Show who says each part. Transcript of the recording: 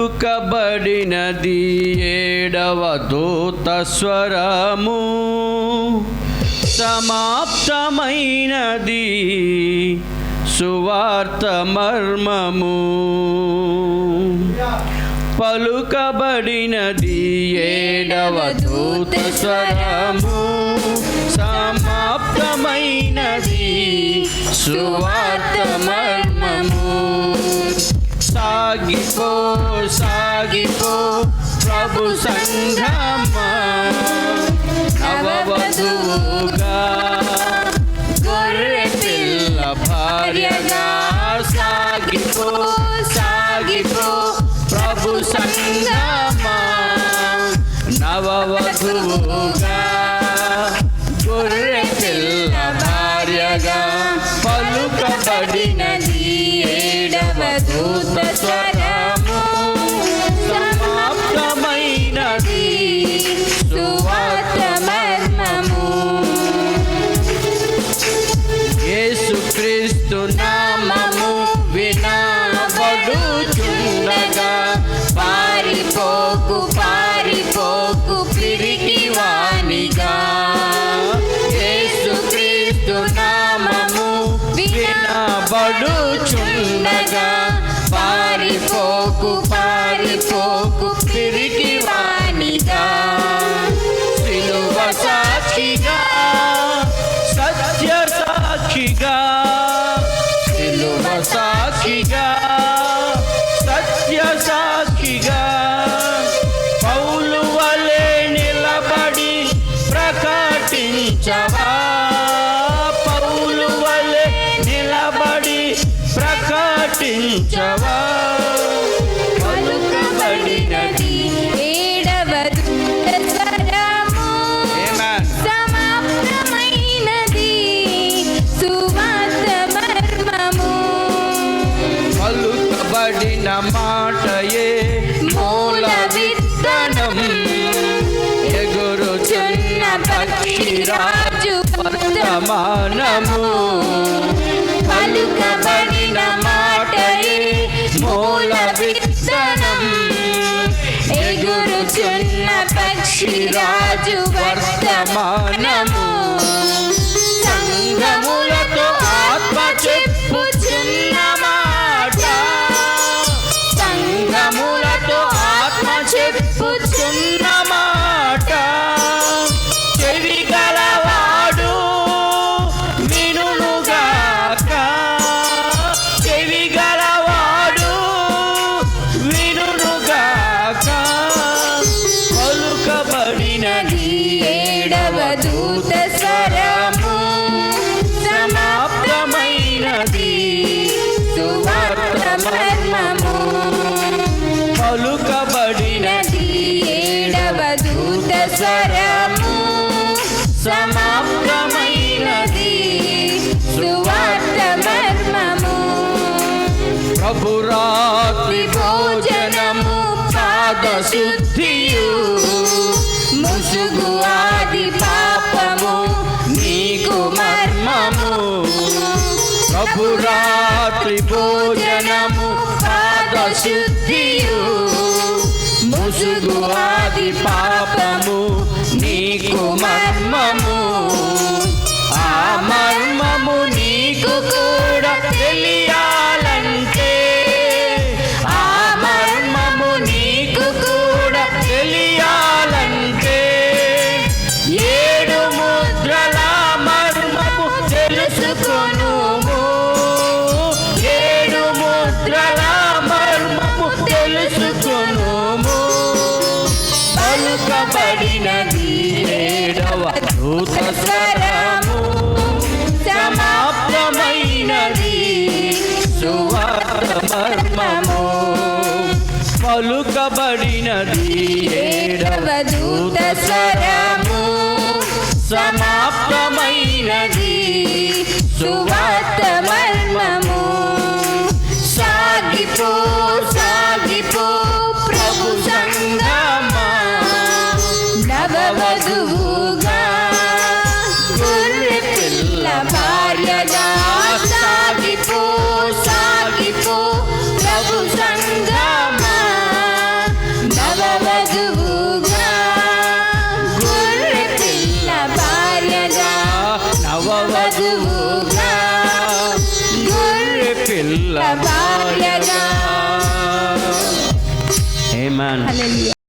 Speaker 1: పలుకబడినది ఏడవ దూత స్వరము. సమాప్తమైనది సువార్త మర్మము. పలుకబడినది ఏడవ దూత స్వరము. సమాప్తమైనది సువార్త సాగిపో సాగిపో ప్రభు సంఘమా. నవవధువుగా గొర్రె పిల్ల భార్యగా సాగిపో సాగిపో ప్రభు సంఘమా. నవవధువుగా గొర్రె పిల్ల భార్యగా పలుకబడినది ఏడవ దూత స్వర పారిపోకు పారిపోకు పిరికి వానిగా. సిలువ సాక్షిగా. సత్య సాక్షిగా. సిలువ సాక్షిగా. సత్య సాక్షిగా. పౌలు వలె నిలబడి ప్రకటించవా? పడిన మాటయే మూల విత్తనం. ఎగురుచున్న పక్షిరాజు వర్తమానము పలుకబడిన మాటయే మూల విత్తనం.
Speaker 2: ఎగురుచున్న పక్షిరాజు వర్తమానము దూత స్వరము
Speaker 1: సమాప్తమైనది
Speaker 2: సువార్త మర్మము
Speaker 1: ప్రభురాత్రి భోజనము పాద శుద్ధియు ముసుగు ఆది పాపము నీకు మర్మము. ప్రభురాత్రి భోజనము పాద శుద్ధియు ముసుగు ఆది పాపము పలుకబడినది ఏడవ దూత సమాప్తమైనది. సువార్త మర్మము పలుకబడినది ఏడవ దూత సమాప్తమైనది సువార్త 看
Speaker 2: 这
Speaker 1: 里